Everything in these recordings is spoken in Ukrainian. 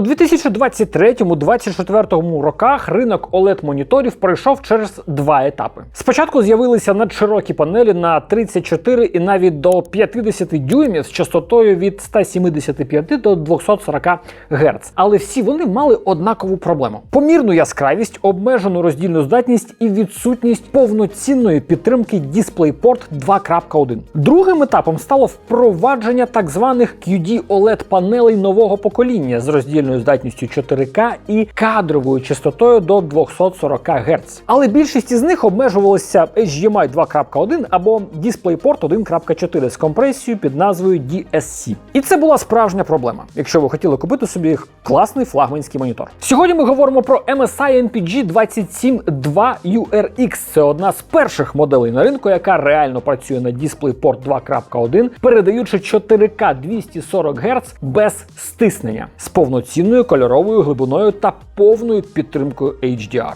У 2023-2024 роках ринок oled моніторів пройшов через два етапи. Спочатку з'явилися надширокі панелі на 34 і навіть до 50 дюймів з частотою від 175 до 240 Гц. Але всі вони мали однакову проблему: помірну яскравість, обмежену роздільну здатність і відсутність повноцінної підтримки DisplayPort 2.1. Другим етапом стало впровадження так званих QD OLED панелей нового покоління з роздільною здатністю 4К і кадровою частотою до 240 Гц. Але більшість із них обмежувалися HDMI 2.1 або DisplayPort 1.4 з компресією під назвою DSC. І це була справжня проблема, якщо ви хотіли купити собі класний флагманський монітор. Сьогодні ми говоримо про MSI MPG 272 URX. Це одна з перших моделей на ринку, яка реально працює на DisplayPort 2.1, передаючи 4К 240 Гц без стиснення з повноцінною кольоровою глибиною та повною підтримкою HDR.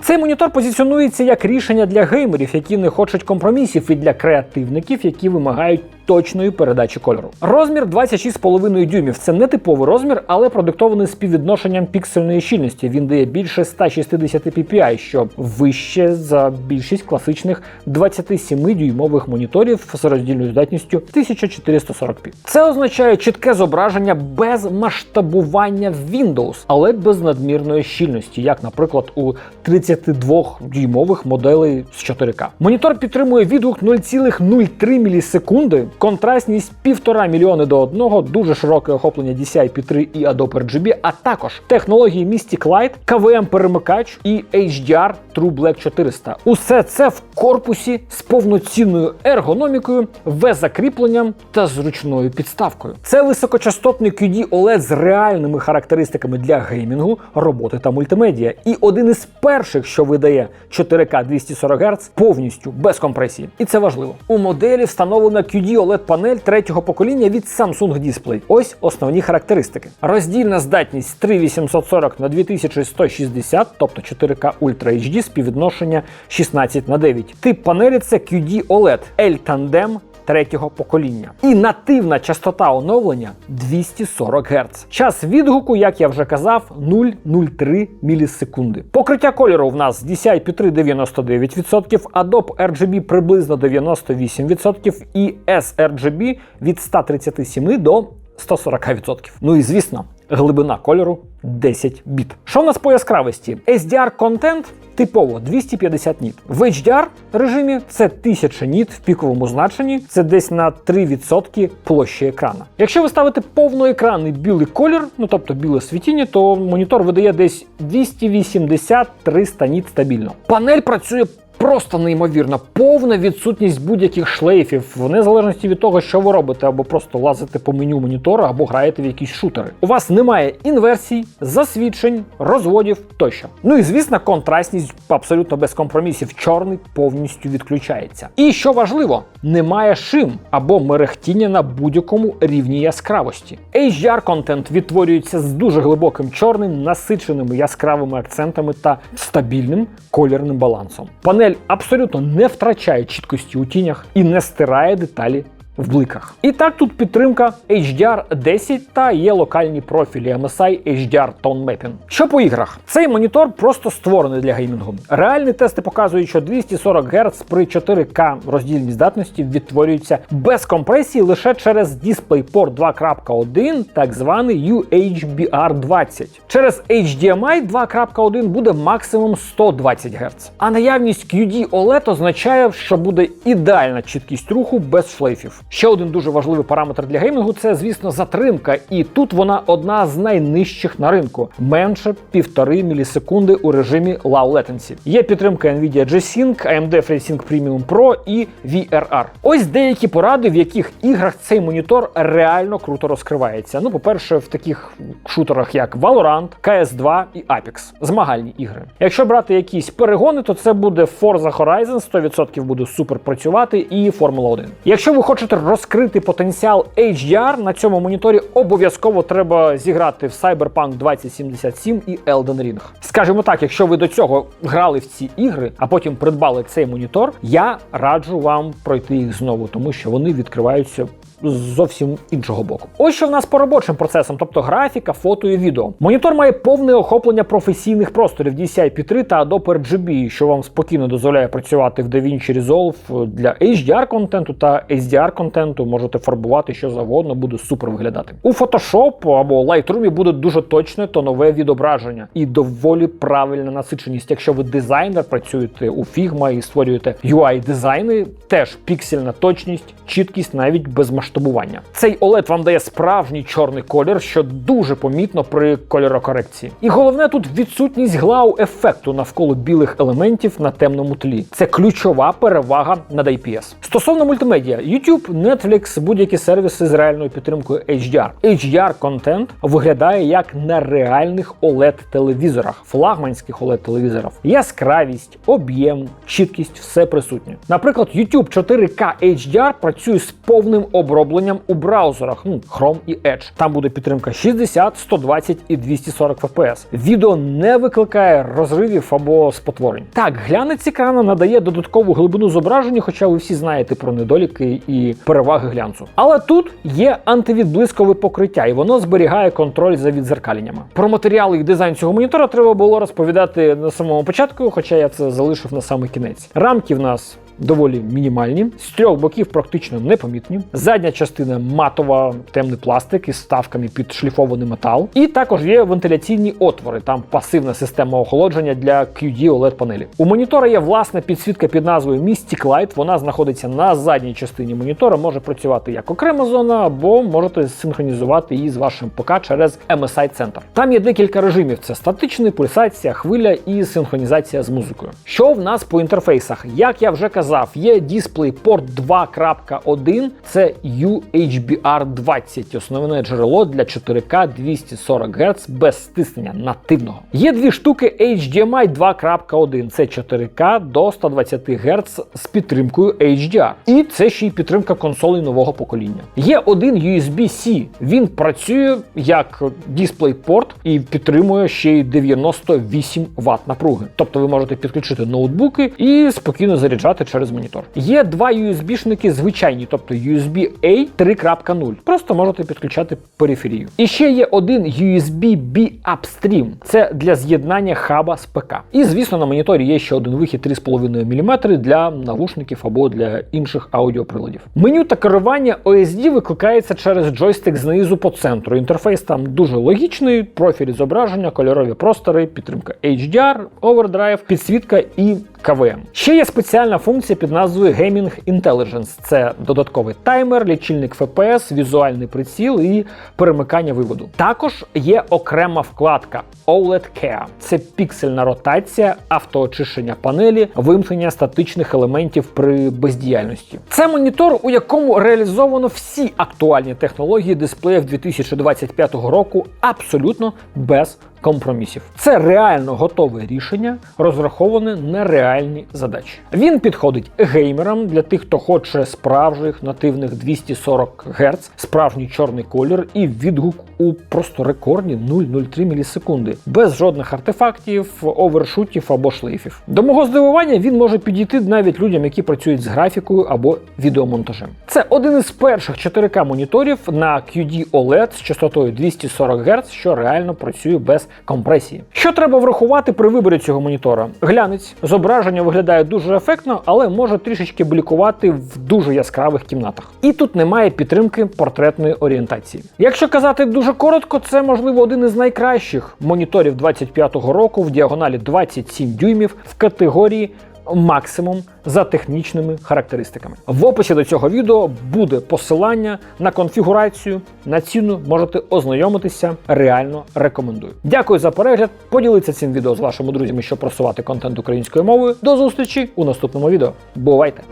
Цей монітор позиціонується як рішення для геймерів, які не хочуть компромісів, і для креативників, які вимагають точної передачі кольору. Розмір 26,5 дюймів. Це не типовий розмір, але продиктований співвідношенням піксельної щільності. Він дає більше 160 ppi, що вище за більшість класичних 27-дюймових моніторів з роздільною здатністю 1440p. Це означає чітке зображення без масштабування в Windows, але без надмірної щільності, як, наприклад, у 32-дюймових моделей з 4К. Монітор підтримує відгук 0,03 мілісекунди, контрастність 1,5 мільйони до одного, дуже широке охоплення DCI-P3 і Adobe RGB, а також технології Mystic Light, KVM перемикач і HDR True Black 400. Усе це в корпусі з повноцінною ергономікою, V-закріпленням та зручною підставкою. Це високочастотний QD OLED з реальними характеристиками для геймінгу, роботи та мультимедіа. І один із перших, що видає 4К 240 Гц повністю без компресії. І це важливо. У моделі встановлена QD OLED панель третього покоління від Samsung Display. Ось основні характеристики. Роздільна здатність 3840 на 2160, тобто 4К Ultra HD співвідношення 16 на 9. Тип панелі це QD OLED L Tandem третього покоління. І нативна частота оновлення 240 Гц. Час відгуку, як я вже казав, 0,03 мілісекунди. Покриття кольору в нас DCI-P3 99%, Adobe RGB приблизно 98% і sRGB від 137 до 140%. Ну і звісно, глибина кольору 10 біт. Що в нас по яскравості? SDR контент типово 250 ніт. В HDR режимі це 1000 ніт в піковому значенні, це десь на 3% площі екрана. Якщо ви ставите повноекранний білий колір, ну тобто біле світіння, то монітор видає десь 280-300 ніт стабільно. Панель працює Просто неймовірна, повна відсутність будь-яких шлейфів, в незалежності від того, що ви робите, або просто лазите по меню монітора, або граєте в якісь шутери. У вас немає інверсій, засвідчень, розводів тощо. Ну і звісно, контрастність абсолютно без компромісів. Чорний повністю відключається. І що важливо, немає шим або мерехтіння на будь-якому рівні яскравості. HDR контент відтворюється з дуже глибоким чорним, насиченими яскравими акцентами та стабільним колірним балансом. Панель абсолютно не втрачає чіткості у тінях і не стирає деталі в бликах. І так тут підтримка HDR 10 та є локальні профілі MSI HDR Tone Mapping. Що по іграх? Цей монітор просто створений для геймінгу. Реальні тести показують, що 240 Гц при 4К роздільній здатності відтворюються без компресії лише через DisplayPort 2.1, так званий UHBR20. Через HDMI 2.1 буде максимум 120 Гц. А наявність QD OLED означає, що буде ідеальна чіткість руху без шлейфів. Ще один дуже важливий параметр для геймінгу це, звісно, затримка, і тут вона одна з найнижчих на ринку менше півтори мілісекунди у режимі Low Latency. Є підтримка Nvidia G-Sync, AMD FreeSync Premium Pro і VRR. Ось деякі поради, в яких іграх цей монітор реально круто розкривається. Ну, по-перше, в таких шутерах, як Valorant, CS2 і Apex, змагальні ігри. Якщо брати якісь перегони, то це буде Forza Horizon, 100% буде супер працювати, і Формула 1. Якщо ви хочете розкрити потенціал HDR на цьому моніторі, обов'язково треба зіграти в Cyberpunk 2077 і Elden Ring. Скажімо так, якщо ви до цього грали в ці ігри, а потім придбали цей монітор, я раджу вам пройти їх знову, тому що вони відкриваються зовсім іншого боку. Ось що в нас по робочим процесам, тобто графіка, фото і відео. Монітор має повне охоплення професійних просторів DCI P3 та Adobe RGB, що вам спокійно дозволяє працювати в DaVinci Resolve для HDR контенту та SDR контенту. Можете фарбувати що завгодно, буде супер виглядати. У Photoshop або Lightroom буде дуже точне тонове відображення і доволі правильна насиченість. Якщо ви дизайнер, працюєте у Figma і створюєте UI дизайни, теж піксельна точність, чіткість навіть без масштабування. Цей OLED вам дає справжній чорний колір, що дуже помітно при кольорокорекції. І головне тут відсутність глау ефекту навколо білих елементів на темному тлі. Це ключова перевага над IPS. Стосовно мультимедіа, YouTube, Netflix, будь-які сервіси з реальною підтримкою HDR. HDR контент виглядає як на реальних OLED телевізорах, флагманських OLED телевізорах. Яскравість, об'єм, чіткість все присутнє. Наприклад, YouTube 4K HDR працює з повним обробленням у браузерах, ну Chrome і Edge. Там буде підтримка 60, 120 і 240 FPS. Відео не викликає розривів або спотворень. Так, глянець екрана надає додаткову глибину зображення, хоча ви всі знаєте про недоліки і переваги глянцу. Але тут є антивідблискове покриття, і воно зберігає контроль за відзеркаленнями. Про матеріали і дизайн цього монітора треба було розповідати на самому початку, хоча я це залишив на самий кінець. Рамки в нас доволі мінімальні, з трьох боків практично непомітні. Задня частина матова, темний пластик із ставками під шліфований метал. І також є вентиляційні отвори, там пасивна система охолодження для QD OLED панелі. У монітора є власна підсвітка під назвою Mystic Light. Вона знаходиться на задній частині монітора, може працювати як окрема зона, або можете синхронізувати її з вашим ПК через MSI центр. Там є декілька режимів: це статичний, пульсація, хвиля і синхронізація з музикою. Що в нас по інтерфейсах? Як я вже казав, є DisplayPort 2.1, це UHBR 20, основне джерело для 4К 240 Гц без стиснення нативного. Є дві штуки HDMI 2.1, це 4К до 120 Гц з підтримкою HDR. І це ще й підтримка консолей нового покоління. Є один USB-C, він працює як DisplayPort і підтримує ще й 98 Вт напруги. Тобто ви можете підключити ноутбуки і спокійно заряджати через монітор. Є два USB-шники звичайні, тобто USB-A 3.0. Просто можете підключати периферію. І ще є один USB-B Upstream. Це для з'єднання хаба з ПК. І звісно, на моніторі є ще один вихід 3,5 мм для навушників або для інших аудіоприладів. Меню та керування OSD викликається через джойстик знизу по центру. Інтерфейс там дуже логічний, профіль зображення, кольорові простори, підтримка HDR, Overdrive, підсвітка і КВМ. Ще є спеціальна функція під назвою Gaming Intelligence. Це додатковий таймер, лічильник FPS, візуальний приціл і перемикання виводу. Також є окрема вкладка OLED Care. Це піксельна ротація, автоочищення панелі, вимкнення статичних елементів при бездіяльності. Це монітор, у якому реалізовано всі актуальні технології дисплеїв 2025 року абсолютно без компромісів. Це реально готове рішення, розраховане на реальні задачі. Він підходить геймерам для тих, хто хоче справжніх нативних 240 Гц, справжній чорний колір і відгук у просто рекордні 0,03 мілісекунди, без жодних артефактів, овершутів або шлейфів. До мого здивування він може підійти навіть людям, які працюють з графікою або відеомонтажем. Це один із перших 4К моніторів на QD OLED з частотою 240 Гц, що реально працює без компресії. Що треба врахувати при виборі цього монітора? Глянець зображення виглядає дуже ефектно, але може трішечки блікувати в дуже яскравих кімнатах. І тут немає підтримки портретної орієнтації. Якщо казати дуже коротко, це можливо один із найкращих моніторів 25-го року в діагоналі 27 дюймів в категорії максимум за технічними характеристиками. В описі до цього відео буде посилання на конфігурацію, на ціну можете ознайомитися. Реально рекомендую. Дякую за перегляд. Поділіться цим відео з вашими друзями, щоб просувати контент українською мовою. До зустрічі у наступному відео. Бувайте!